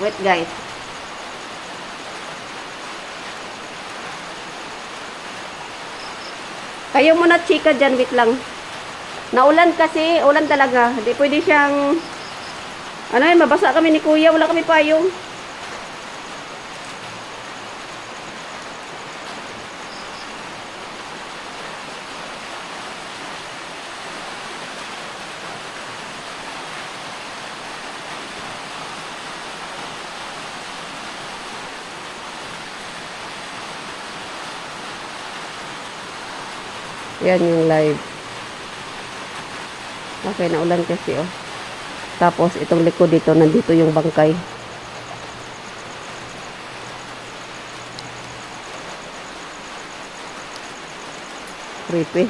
Wait guys. Kayo muna chika dyan, wait lang. Naulan kasi, ulan talaga. Hindi pwede siyang... Ano yun, mabasa kami ni kuya, wala kami payong. Yan yung live. Okay, naulan kasi oh. Tapos itong likod dito, nandito yung bangkay. Creepy.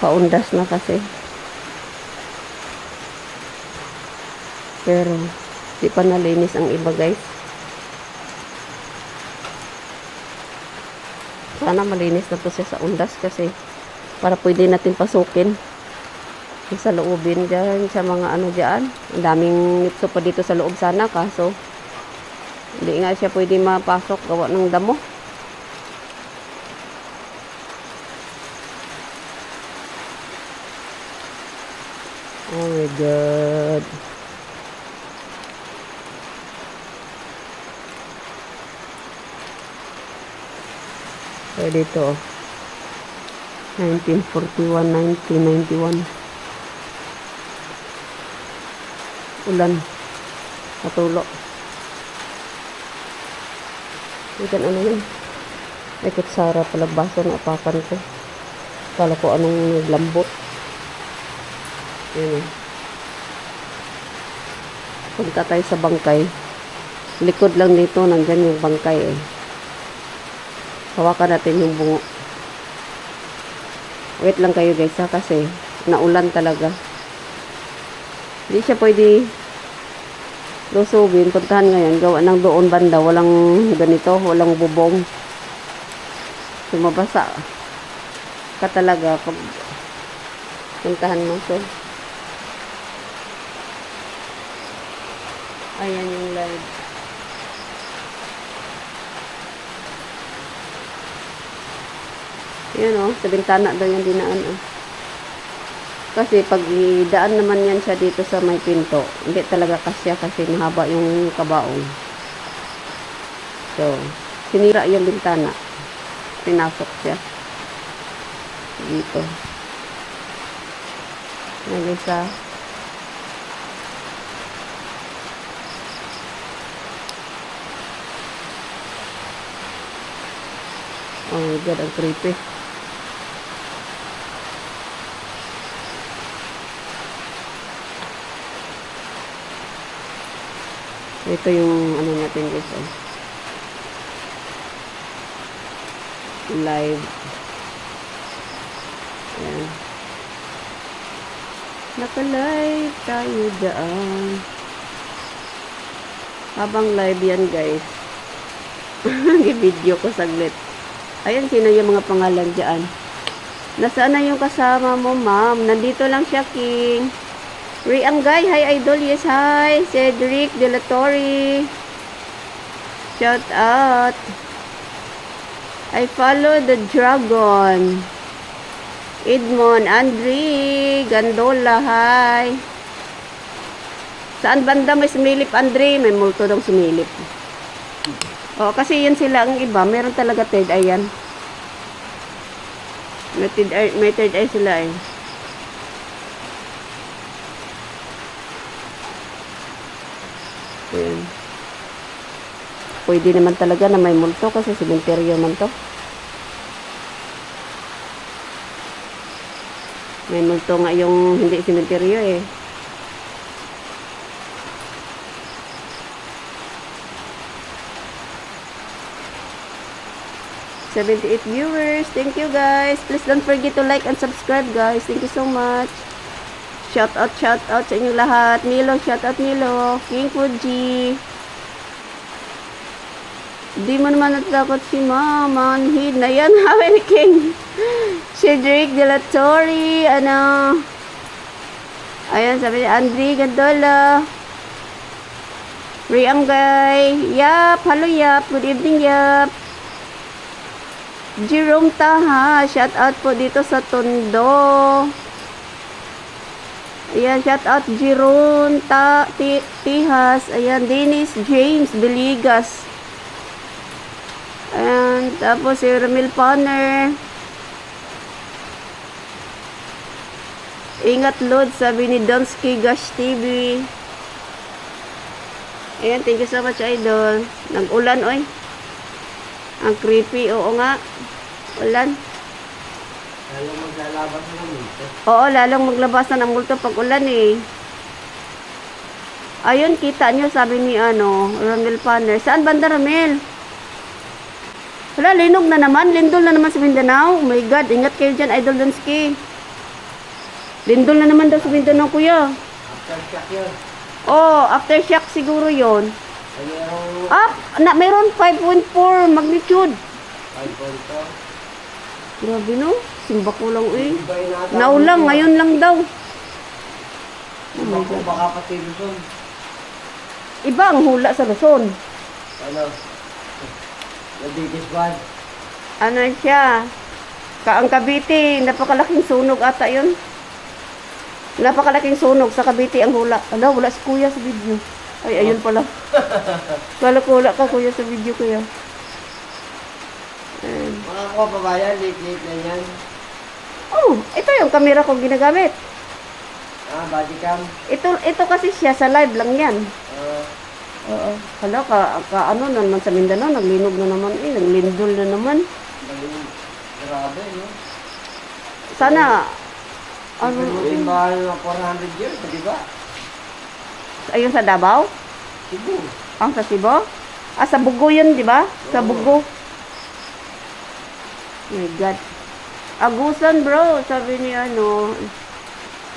Paundas na kasi. Pero, di pa nalinis ang iba guys. Sana malinis na to siya sa undas kasi para pwede natin pasukin sa loobin dyan, sa mga ano dyan. Ang daming nipso pa dito sa loob sana kaso hindi nga siya pwede mapasok gawa ng damo. Oh my God. So, dito. 1941, 1991. Ulan. Patulo. Ikan ano yun? Ay, kutsara pala baso na apakan ko. Kala ko anong naglambot. Yan eh. Punta tayo sa bangkay. Likod lang dito, nandyan yung bangkay eh. Hawakan natin yung bungo. Wait lang kayo guys ha, kasi naulan talaga. Hindi siya pwede lusubin. Puntahan ngayon, gawa ng doon banda. Walang ganito, walang bubong. Sumabasa ka talaga pag puntahan mo. So, ayan yung live. Yan o, sa bintana daw yung dinaan o. Kasi pag idaan naman yan siya dito sa may pinto, hindi talaga kasya kasi mahaba yung kabaong. So, sinira yung bintana. Pinasok siya. Dito. Sa Oh my God, ang creepy. Ito yung ano natin guys. Oh. Live. Ayan. Naka-live tayo daan. Habang live yan guys. Gi-video ko saglit. Ayan, sino yung mga pangalan dyan? Nasaan na yung kasama mo, ma'am? Nandito lang siya, King. Ray Angay, hi idol, yes hi. Cedric De La Torre. Shout out. I follow the dragon. Edmond, Andre, Gandola, hi. Saan banda may sumilip, Andre? May multo daw sumilip. Oo, kasi yun sila ang iba. Meron talaga third eye yan. May third eye, may third eye sila eh. Ayan. Pwede naman talaga na may multo kasi simenteryo man to. May multo nga yung hindi simenteryo eh. Seventy-eight viewers. Thank you guys. Please don't forget to like and subscribe guys. Thank you so much. Shout out, shout out sa inyong lahat. Milo, shout out Milo. King Fuji. Di mo naman natakot si Mama. Manhid na yan. Hawi ni King. Cedric De La Torre. Ano? Ayan, sabi niya, Andre Gandola. Riangay. Yap. Hello, Yap. Good evening, Yap. Jerome Taha. Shout out po dito sa Tondo. Ayan, shout out Jerome Ta Ti- Tihas. Ayan, Dennis James Beligas. Ayan, tapos si Ramil Panner. Ingat Lord, sabi ni Donsky Gash TV. Ayan, thank you so much, idol. Nag-ulan, oy. Ang creepy, oo nga. Ulan. Lalo maglalabas mo dito. Oo, lalong maglabasan ang multo pag ulan eh. Ayun, kita nyo, sabi ni ano, Ramil Panner. Saan banda, Ramil? Wala, linog na naman. Lindol na naman sa Mindanao. Oh my God, ingat kayo dyan, Idol Donsky. Lindol na naman daw sa Mindanao, kuya. After shock yun. Oh, aftershock siguro yon. Ah, na, meron 5.4 magnitude. 5.4. Grabe no, simba ko lang eh. Naulang, ngayon lang daw. Iba ko baka pati Luzon. Iba ang hula sa Luzon. Ano? The biggest one. ano siya, ka ang Cavite, napakalaking sunog ata yun. Napakalaking sunog sa Cavite ang hula. Ano, wala si kuya sa video. Ay, ayun pala. Kala ko wala ka kuya sa video kuya. Ayan. Mga ko pa ba yan? Late-late na yan. Oh, ito yung camera ko ginagamit. Ah, body cam. Ito, ito kasi siya sa live lang yan. Ah, Oo. Hala, ka, ka ano na naman sa Mindanao, naglinog na naman eh, naglindol na naman. Grabe, no? Sana, ano, Ano? ba ng 400 years, di ba? ayun sa Davao? Cebu. Ang sa Cebu? Ah, sa Bugo yun, di ba? Sa. Bugo. My God. Agusan, bro. Sabi ni ano,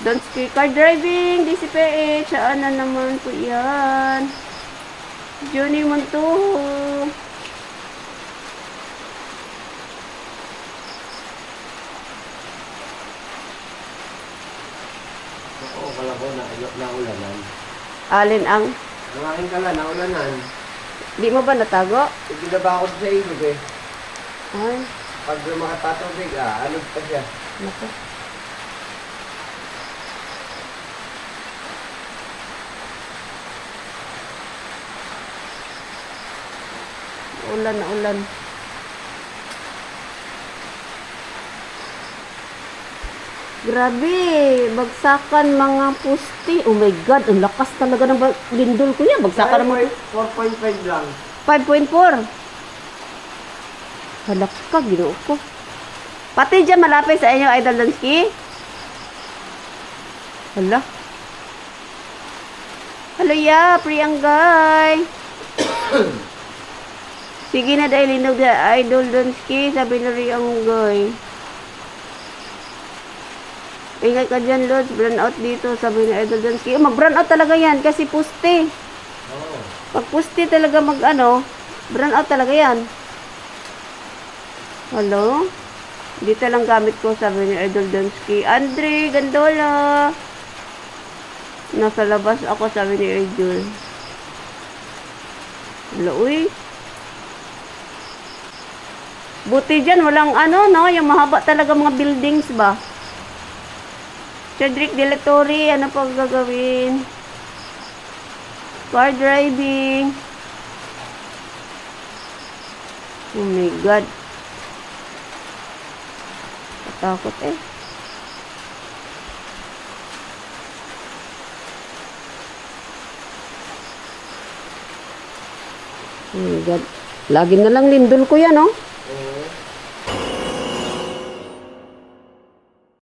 don't speak car driving, DCPH. Saan na naman po yan? Johnny Montuho. Oo, kala ko na, na ulanan. Alin ang, Ang aking kala, na ulanan. di mo ba natago? Hindi na ba ako sa ilog eh. Ay, Pag makapatubig, ah, ano pa siya? naku. Ulan na ulan. Grabe, bagsakan mga pusti. Oh my God, ang lakas talaga ng lindol ko yan. Bagsakan mga 4.5 lang. 5.4. Halak ka, ginoo ko. Pati dyan malapit sa inyo, Idol Donsky. Hala. Hello, ya, Priyanggay. Sige na dahil linog na Idol Donsky, sabi na Priyanggay. Ingat ka dyan, Lods. Burn out dito, sabi ni Idol Donsky. Oh, mag-burn out talaga yan kasi puste. Pag pusti talaga mag ano, brown out talaga yan. Hello? Dito lang gamit ko, sabi ni Idol Donsky. Andre, Gandola. Nasa labas ako, sabi ni Idol. Hello, uy. Buti dyan, walang ano, no? Yung mahaba talaga mga buildings ba? Cedric De La Torre, ano pag gagawin? Car driving. Oh my God. Katakot eh. My God. Lagi na lang lindol ko yan, oh.